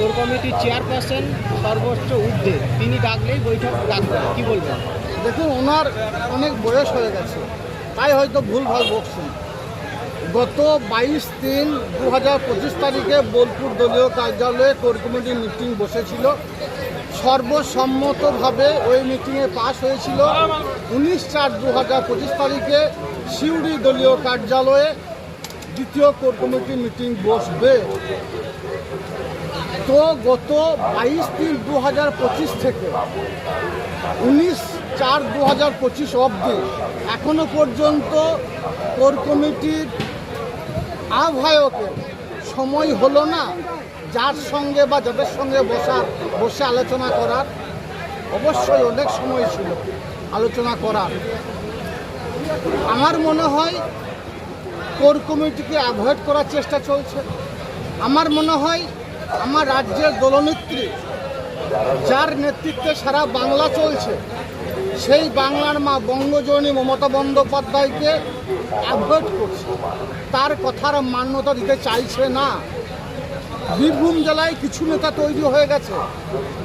Core কমিটির chairperson সর্বোচ্চ ঊর্ধ্বে। তিনি ডাকলেই বৈঠক ডাকবেন কি বলবেন? দেখুন, ওনার অনেক বয়স হয়ে গেছে। তাই হয়তো ভুলভাল বকছেন। গত বাইশ তিন দু হাজার পঁচিশ তারিখে বোলপুর দলীয় কার্যালয়ে কোর কমিটির মিটিং বসেছিল। সর্বসম্মতভাবে ওই মিটিংয়ে পাশ হয়েছিল। উনিশ চার দু হাজার পঁচিশ তারিখে সিউড়ি দলীয় কার্যালয়ে দ্বিতীয় কোর কমিটির মিটিং বসবে। তো গত বাইশ তিন দু হাজার পঁচিশ থেকে উনিশ চার দু হাজার পঁচিশ অবধি এখনও পর্যন্ত কোর কমিটির আহ্বায়কের সময় হলো না যার সঙ্গে বা যাদের সঙ্গে বসার, বসে আলোচনা করার। অবশ্যই অনেক সময় ছিল আলোচনা করার। আমার মনে হয় কোর কমিটিকে অ্যাভয়েড করার চেষ্টা চলছে। আমার মনে হয় আমার রাজ্যের দলনেত্রী, যার নেতৃত্বে সারা বাংলা চলছে, সেই বাংলার মা বঙ্গজনী মমতা বন্দ্যোপাধ্যায়কে অ্যাভয়েড করছে। তার কথার মান্যতা দিতে চাইছে না। বীরভূম জেলায় কিছু নেতা তৈরি হয়ে গেছে,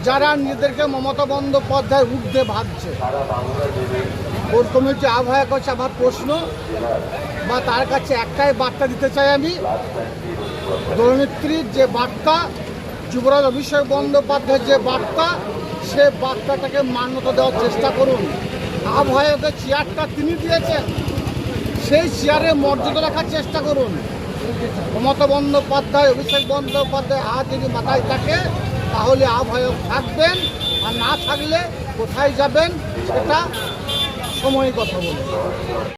যারা নিজেদেরকে মমতা বন্দ্যোপাধ্যায় ঊর্ধ্বে ভাবছে। কোর কমিটি আহ্বায়ক হচ্ছে আমার প্রশ্ন, বা তার কাছে একটাই বার্তা দিতে চাই আমি দলনেত্রীর যে বার্তা, যুবরাজ অভিষেক বন্দ্যোপাধ্যায়ের যে বার্তা, সে বার্তাটাকে মান্যতা দেওয়ার চেষ্টা করুন। আহ্বায়কের চেয়ারটা তিনি দিয়েছেন, সেই চেয়ারে মর্যাদা রাখার চেষ্টা করুন। মমতা বন্দ্যোপাধ্যায়, অভিষেক বন্দ্যোপাধ্যায় হাত যদি মাথায় থাকে, তাহলে আহ্বায়ক থাকবেন, আর না থাকলে কোথায় যাবেন, সেটা সময় কথা বলবে